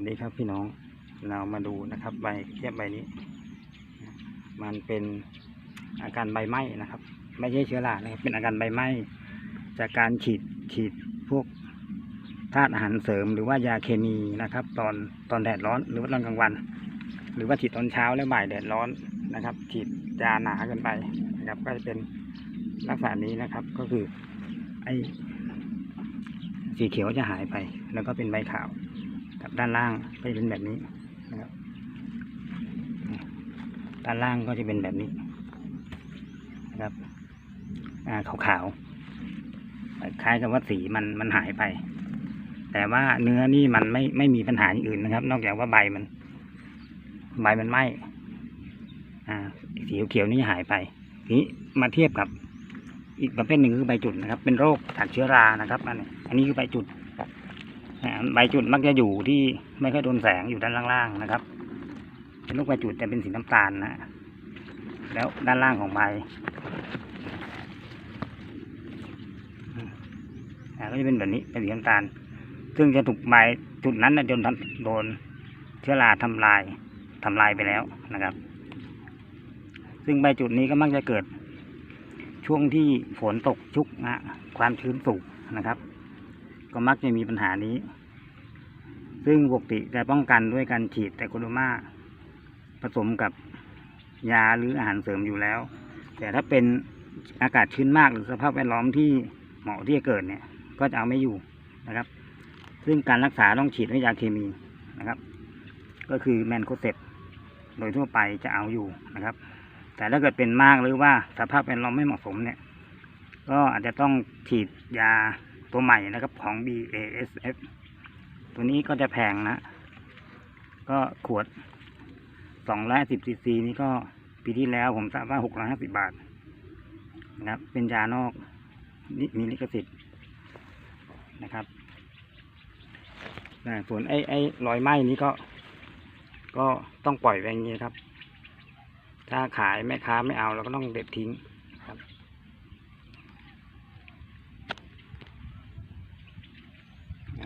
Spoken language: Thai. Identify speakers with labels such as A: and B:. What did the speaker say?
A: วัสดีครับพี่น้องเรามาดูนะครับ ใบเทียบใบนี้ มันเป็นอาการใบไหม้นะครับ ไม่ใช่เชื้อรานะครับเป็นอาการใบไหม้จากการฉีดฉีดพวกธาตุอาหารเสริมหรือว่ายาเคมีนะครับ ตอนตอนแดดร้อนหรือว่าตอนกลางวัน หรือว่าฉีดตอนเช้าแล้วบ่ายแดดร้อนนะครับ ฉีดยาหนาเกินไปนะครับ ก็จะเป็นลักษณะนี้นะครับ ก็คือไอสีเขียวจะหายไป แล้วก็เป็นใบขาว กับด้านล่างก็จะเป็นแบบนี้นะครับด้านล่างก็จะเป็นแบบนี้นะครับอ่าขาวๆคล้ายกับว่าสีมันมันหายไป แต่ว่าเนื้อนี่มันไม่ไม่มีปัญหาอย่างอื่นนะครับ นอกจากว่าใบมัน ใบมันไหม้อ่าสีเขียวๆนี่หายไปนี้มาเทียบกับอีกประเภทหนึ่งคือใบจุดนะครับ เป็นโรคจากเชื้อรานะครับอันนี้อันนี้คือใบจุด ใบจุดมักจะอยู่ที่ไม่ค่อยโดนแสงอยู่ด้านล่างๆนะครับ เป็นลูกใบจุดแต่เป็นสีน้ำตาลนะแล้วด้านล่างของใบก็จะเป็นแบบนี้เป็นสีน้ำตาล ซึ่งจะถูกใบจุดนั้นนะจนโดนเชื้อราทำลายทำลายไปแล้วนะครับ ซึ่งใบจุดนี้ก็มักจะเกิดช่วงที่ฝนตกชุกนะความชื้นสูงนะครับ ก็มักจะมีปัญหานี้ ซึ่งปกติจะป้องกันด้วยการฉีดแต่โคโดมาผสมกับยาหรืออาหารเสริมอยู่แล้ว แต่ถ้าเป็นอากาศชื้นมากหรือสภาพแวดล้อมที่เหมาะที่จะเกิดเนี่ย ก็จะเอาไม่อยู่นะครับ ซึ่งการรักษาต้องฉีดด้วยยาเคมีนะครับ ก็คือแมนโคเซปโดยทั่วไปจะเอาอยู่นะครับ แต่ถ้าเกิดเป็นมากหรือว่าสภาพแวดล้อมไม่เหมาะสมเนี่ย ก็อาจจะต้องฉีดยา ตัวใหม่นะครับของ BASF ตัวนี้ก็จะแพงนะ ก็ขวดสองร้อยสิบซีซีนี่ก็ปีที่แล้วผมทราบว่าหกร้อยห้าสิบาทนะครับ เป็นยานอกนี่มีลิขสิทธิ์นะครับนะส่วนไอ้ไอ้รอยไหม้นี้ก็ ก็ต้องปล่อยไว้อย่างนี้ครับ ถ้าขายแม่ค้าไม่เอาเราก็ต้องเด็ดทิ้งครับ